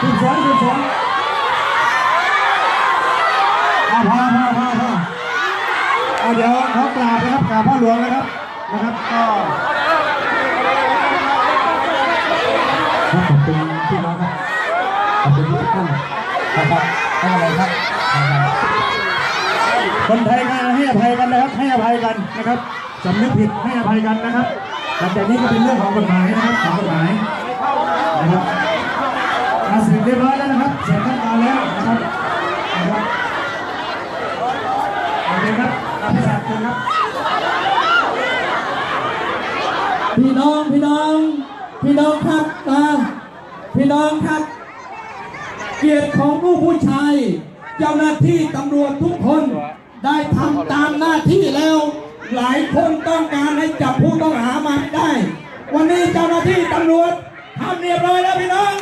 สืบสวนสืบสวนเอาพอพอพอพอเอาเดี๋ยวเขากราบนะครับกราบพ่อหลวงนะครับนะครับก็ครับขอบคุณพี่น้องครับขอบคุณทุกท่านนะครับไม่เป็นไรครับนะครับคนไทยก็ให้อภัยกันนะครับ ให้อภัยกันนะครับสำนึกผิดให้อภัยกันนะครับหลังจากนี้ก็เป็นเรื่องของกฎหมายนะครับของกฎหมายนะครับาสร็จเรียบร้อยแล้วนะครับ เสร็จขั้นตอนแล้วนะครับนะครับโอเคครับรับพิศาจเชิญครับ พี่น้องพี่น้อง พี่น้องครับมาพี่น้องครับ เกียรติของผู้ผู้ชาย เจ้าหน้าที่ตำรวจทุกคนได้ทำตามหน้าที่แล้ว หลายคนต้องการให้จับผู้ต้องหามาได้ วันนี้เจ้าหน้าที่ตำรวจทำเรียบร้อยแล้วพี่น้อง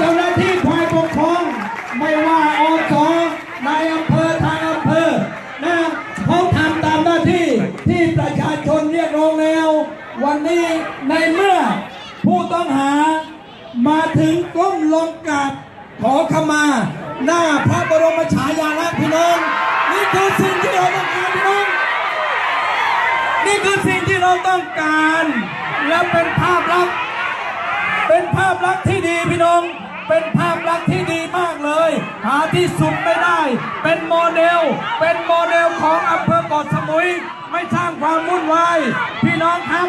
เจ้าหน้าที่ฝ่ายปกครอง ไม่ว่าอสนายอำเภอทางอำเภอนะเขาทำตามหน้าที่ที่ประชาชนเรียกร้องแล้ว วันนี้ในเมื่อผู้ต้องหามาถึงก้มลงกราบขอขมา หน้าพระบรมฉายาลักษณ์พี่น้องนี่คือสิ่งที่เราต้องการพี่น้องนี่คือสิ่งที่เราต้องการ และเป็นภาพลักษณ์เป็นภาพลักษณ์ที่ดีพี่น้อง เป็นภาพลักษณ์ที่ดีมากเลย หาที่สุดไม่ได้ เป็นโมเดล เป็นโมเดลของอำเภอเกาะสมุย ไม่สร้างความวุ่นวาย พี่น้องครับ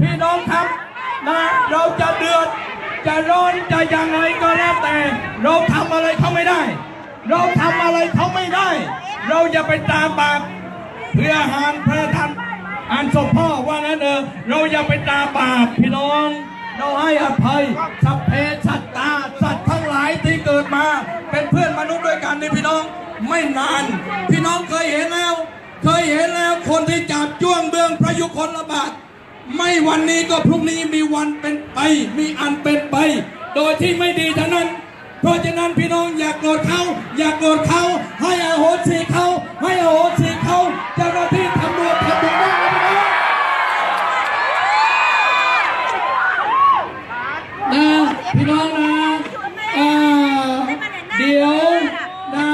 พี่น้องครับนะเราจะเดือด จะร้อนจะยังไงก็แล้วแต่ เราทำอะไรเขาไม่ได้ เราทำอะไรเขาไม่ได้ เราอย่าไปตามบาปเพื่อหานเพื่อทำอ่านศพพ่อว่านั้นเออเราอย่าไปตามบาปพี่น้อง เราให้อภัยสัพเพสัต ไม่นาน พี่น้องเคยเห็นแล้ว เคยเห็นแล้วคนที่จับจ้วงเบื้องพระยุคลบาท ไม่วันนี้ก็พรุ่งนี้มีวันเป็นไป มีอันเป็นไป โดยที่ไม่ดีทั้งนั้น เพราะฉะนั้นพี่น้องอย่าโกรธเขาอย่าโกรธเขาให้อโหสิเขาให้อโหสิเขาเจ้าหน้าที่ตำรวจทำถูกต้องนะพี่น้องนะพี่น้องนะอ่าเดี๋ยวนะ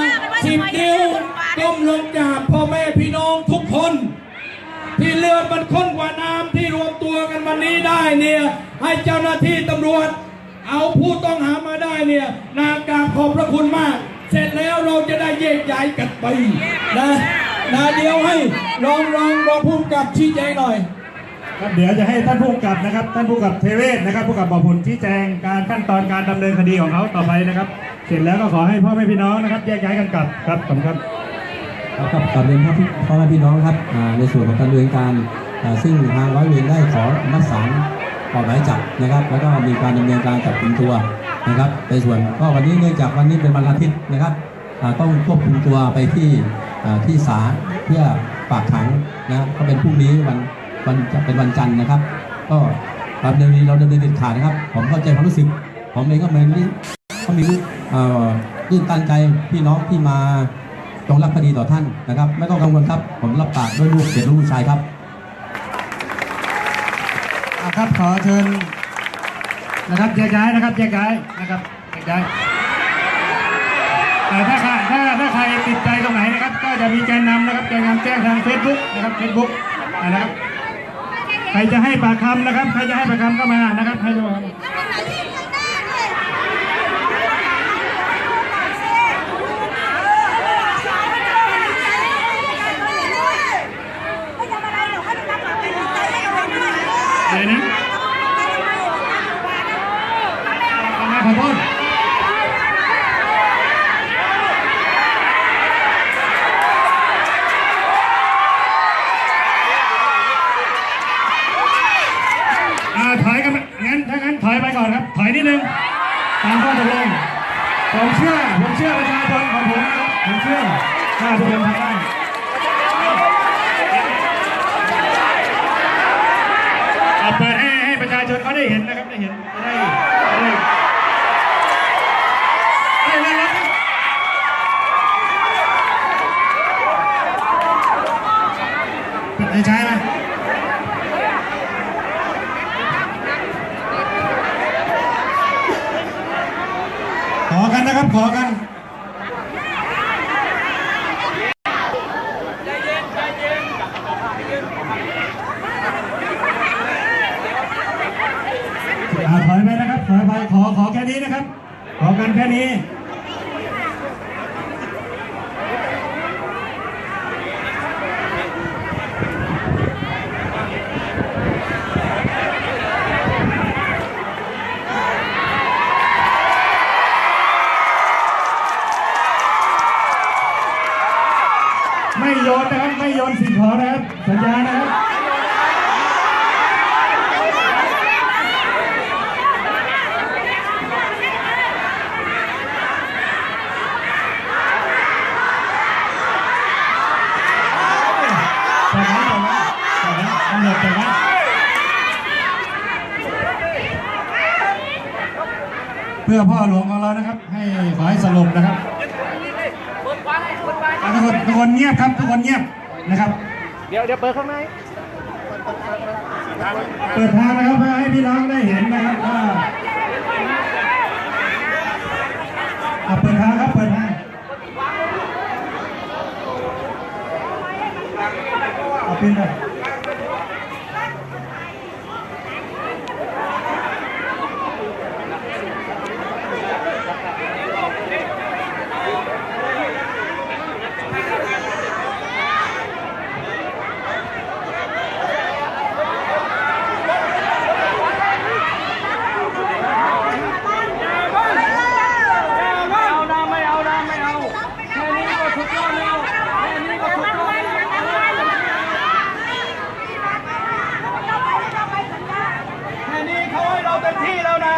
สิบนิ้ว ก้มลงกราบพ่อแม่พี่น้องทุกคน ที่เลือดมันข้นกว่าน้ำที่รวมตัวกันวันนี้ได้เนี่ยให้เจ้าหน้าที่ตำรวจ เอาผู้ต้องหามาได้เนี่ยนากราบขอบพระคุณมาก เสร็จแล้วเราจะได้แยกย้ายกันไปนะนะเดี๋ยวให้รองรองรองผู้กับชี้แจงหน่อยครับเดี๋ยวจะให้ท่านผู้กำกับนะครับ ท่านผู้กำกับเทเวศนะครับ ผู้กำกับบ่อผลชี้แจงการขั้นตอนการดำเนินคดีของเขาต่อไปนะครับ เสร็จแล้วก็ขอให้พ่อแม่พี่น้องนะครับ แยกย้ายกันกลับครับขอบคุณครับ ครับกลับเรียนพ่อพี่พ่อแม่พี่น้องครับในส่วนของการดำเนินการซึ่งทางร้อยเวรได้ขอนัดศาลออกหมายจับนะครับ แล้วก็มีการดำเนินการจับกุมตัวนะครับในส่วนก็วันนี้เนื่องจากวันนี้เป็นวันอาทิตย์นะครับต้องควบคุมตัวไปที่ที่ศาลเพื่อฝากขังนะก็เป็นพรุ่งนี้วันวันจะเป็นวันจันทร์นะครับ ก็เราดำเนินเราดำเนินเด็ดขาดนะครับ ผมเข้าใจความรู้สึก ผมเองก็เหมือนนี่ก็มีเอ่อตื้นตันใจพี่น้องที่มา จงรับคดีต่อท่านนะครับ ไม่ต้องกังวลครับ ผมรับปากด้วยลูกเกียรติลูกชายครับอะครับขอเชิญนะครับแยกย้ายนะครับแยกย้ายนะครับแยกย้ายแต่ถ้าใครถ้าถ้าใครติดใจตรงไหนนะครับ ก็จะมีแกนนำนะครับแกนนำแจ้งทาง Facebook นะครับ Facebook นะครับใครจะให้ปากคำนะครับ ใครจะให้ปากคำก็มานะครับให้ดูครับ เดี๋ยวนะ มาขอโทษอ่าถอยกันงั้นถ้างั้นถอยไปก่อนครับ ถอยนิดนึง ตามข้อตกลงผมเชื่อ ผมเชื่อประชาชนของผมนะครับ ผมเชื่อถ้าทุกคนทำได้เอาเปิดให้ให้ประชาชนเขาได้เห็นนะครับ ได้เห็นได้ได้ ไม่ใช่ไหมขอกันนะครับ ขอกันถอยไปนะครับถอยไปขอขอแค่นี้นะครับ ขอกันแค่นี้ โยนนะครับ ไม่โยนสิ่งของนะครับ สัญญานะครับจากนั้นจากนั้นจากนั้นตำรวจจากนั้นเพื่อพ่อหลวงของเรานะครับ ให้ขอให้สงบนะครับ ทุกคนทุกคนเงียบครับทุกคนเงียบนะครับ เดี๋ยวเดี๋ยวเปิดข้างในเปิดทางนะครับเพื่อให้พี่น้องได้เห็นนะครับว่าอะเปิดทางครับเปิดทางเอาปินไปไม่เอานะไม่เอานะไม่เอาแค่นี้ก็สุดยอดแล้วแค่นี้ก็สุดยอดแล้วแค่นี้เขาให้เราเต็มที่แล้วนะ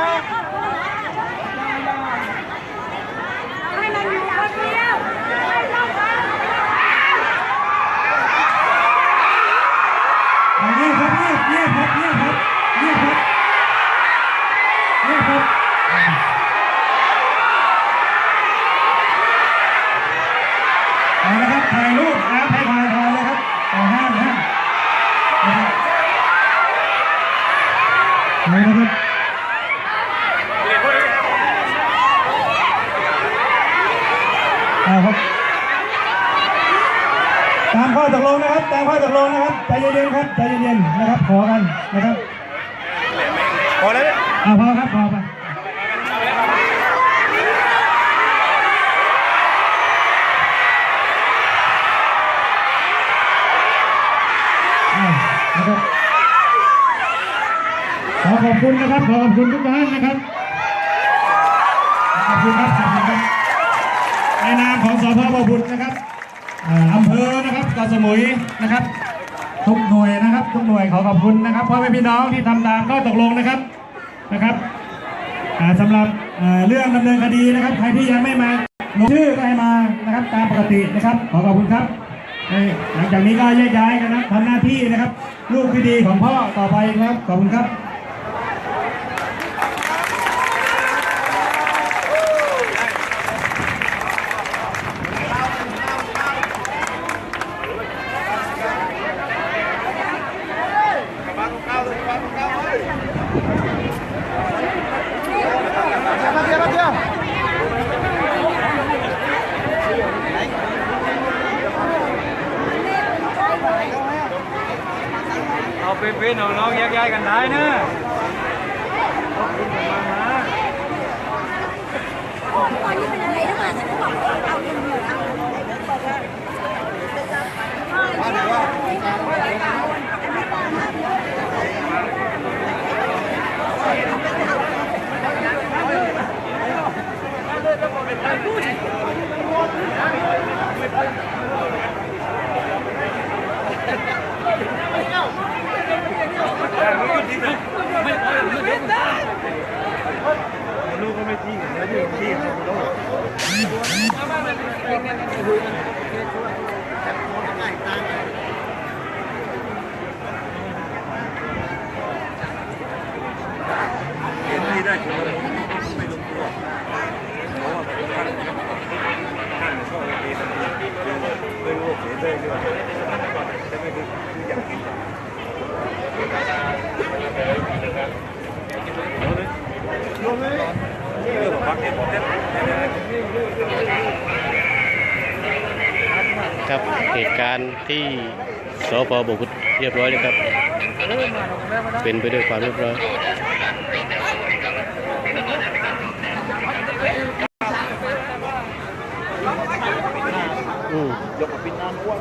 ให้มันอยู่คนเดียวไม่ต้องการ เงียบครับเงียบเงียบครับเงียบครับเงียบครับเงียบครับเอาละครับถ่ายรูปนะถ่ายถ่ายถ่ายเลยครับแต่ห้ามห้ามนะครับเอาละครับเอา ครับตามข้อตกลงนะครับ ตามข้อตกลงนะครับใจเย็นๆครับใจเย็นๆนะครับ ขอกันนะครับพอแล้วเอาพอครับพอไปเอานะครับขอขอบคุณนะครับ ขอขอบคุณทุกท่านนะครับ ขอบคุณครับ ในนามของสพบบุตรนะครับอ่าอำเภอนะครับเกาะสมุยนะครับ ทุกหน่วยนะครับ ทุกหน่วยขอขอบคุณนะครับพ่อแม่พี่น้องที่ทำตามข้อตกลงนะครับนะครับอ่าหรับเรื่องดำเนินคดีนะครับ ใครที่ยังไม่มาลงชื่อก็ให้มานะครับ ตามปกตินะครับ ขอขอบคุณครับหลังจากนี้ก็แยกย้ายกันนะทำหน้าที่นะครับ ลูกที่ดีของพ่อต่อไปครับขอบคุณครับ เอาเป็นๆน้องๆแยกย้ายกันได้นะ 咪自然有啲唔知做到。啱啱咪傾緊啲會对对对。 การที่สพบกุดเรียบร้อยนะครับ เป็นไปด้วยความเรียบร้อยอืมาปิดงานวัน